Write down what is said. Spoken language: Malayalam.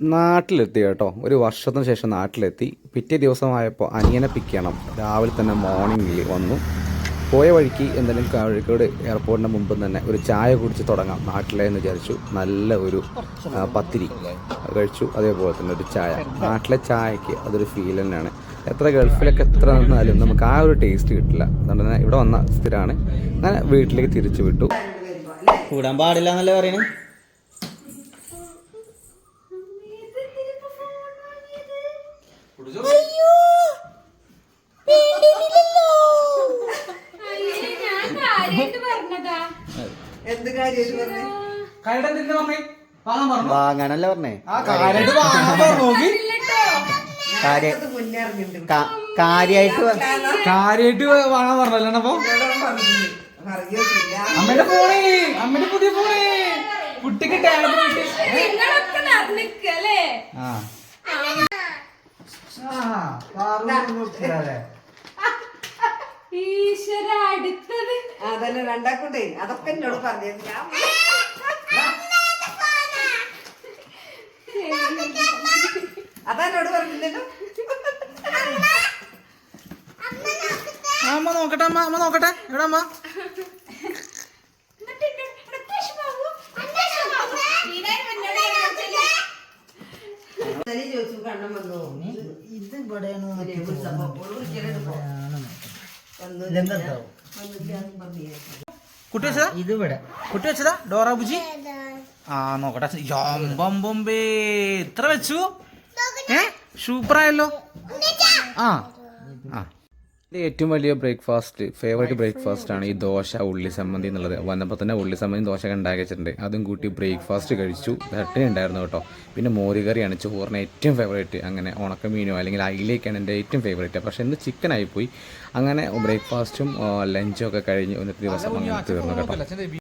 നാട്ടിലെത്തി കേട്ടോ. ഒരു വർഷത്തിന് ശേഷം നാട്ടിലെത്തി. പിറ്റേ ദിവസമായപ്പോൾ അനിയനെ പിക്ക് ചെയ്യണം. രാവിലെ തന്നെ മോർണിംഗിൽ വന്നു. പോയ വഴിക്ക് എന്തെങ്കിലും കോഴിക്കോട് എയർപോർട്ടിന് മുമ്പ് തന്നെ ഒരു ചായ കുടിച്ച് തുടങ്ങാം. നാട്ടിലെ എന്ന് വിചാരിച്ചു നല്ല ഒരു പത്തിരി കഴിച്ചു. അതേപോലെ തന്നെ ഒരു ചായ. നാട്ടിലെ ചായക്ക് അതൊരു ഫീൽ തന്നെയാണ്. എത്ര ഗൾഫിലൊക്കെ എത്ര നിന്നാലും നമുക്ക് ആ ഒരു ടേസ്റ്റ് കിട്ടില്ല. അതുകൊണ്ട് തന്നെ ഇവിടെ വന്ന സ്ഥിരമാണ് അങ്ങനെ വീട്ടിലേക്ക് തിരിച്ചു വിട്ടു. കൂടാൻ പാടില്ല എന്നല്ലേ പറയണേ? എന്ത് കാര്യം വാങ്ങാനല്ലേ പറഞ്ഞേ. കാര്യ മുന്നേ അറിഞ്ഞിട്ടുണ്ട് കാ- കാര്യായിട്ട് വ- കാര്യായിട്ട് വാങ്ങാൻ പറഞ്ഞല്ലോ അപ്പൊ? അമ്മയുടെ ഫോണേ അമ്മയുടെ പുതിയ ഫോണേ. കുട്ടിക്ക് ടാബ്ലറ്റ് ആ. ഈശ്വര അടുത്തത് അതന്നെ രണ്ടാക്കൂട്ടേ അതൊക്കെ എന്നോട് പറഞ്ഞു ഞാൻ അതെന്നോട് പറഞ്ഞില്ലല്ലോ അമ്മ നോക്കട്ടെ അമ്മ അമ്മ നോക്കട്ടെ എവിടെ അമ്മ ഇന്നലെ ചോദിച്ചു കണ്ണം വന്നു? ഇത് ഇവിടെയാണ് കുട്ടി. വെച്ചതാ? ഇത് ഇവിടെ കുട്ടി വെച്ചതാ? ഡോറ ബുജി? ആ നോക്കട്ടെ. ബൊമ്പേ ഇത്ര വെച്ചു? ഏ? സൂപ്പറായല്ലോ? ആ ആ. എന്റെ ഏറ്റവും വലിയ ബ്രേക്ക്ഫാസ്റ്റ് ഫേവറേറ്റ് ബ്രേക്ക്ഫാസ്റ്റ് ആണ് ഈ ദോശ ഉള്ളി സംബന്ധി എന്നുള്ളത്. വന്നപ്പോൾ തന്നെ ഉള്ളി സംബന്ധി ദോശ ഉണ്ടാക്കി വെച്ചിട്ടുണ്ട്. അതും കൂട്ടി ബ്രേക്ക്ഫാസ്റ്റ് കഴിച്ചു. ഇരട്ടി ഉണ്ടായിരുന്നു കേട്ടോ. പിന്നെ മോരുകറിയാണ് ചോറിന് ഏറ്റവും ഫേവറേറ്റ് അങ്ങനെ ഉണക്കമീനോ അല്ലെങ്കിൽ അയിലേക്കാണ് എന്റെ ഏറ്റവും ഫേവറേറ്റ് പക്ഷേ ഇന്ന് ചിക്കൻ ആയിപ്പോയി അങ്ങനെ ബ്രേക്ക്ഫാസ്റ്റും ലഞ്ചും ഒക്കെ കഴിഞ്ഞ് ഇന്നത്തെ ദിവസം അങ്ങനെ തീർന്നു കേട്ടോ.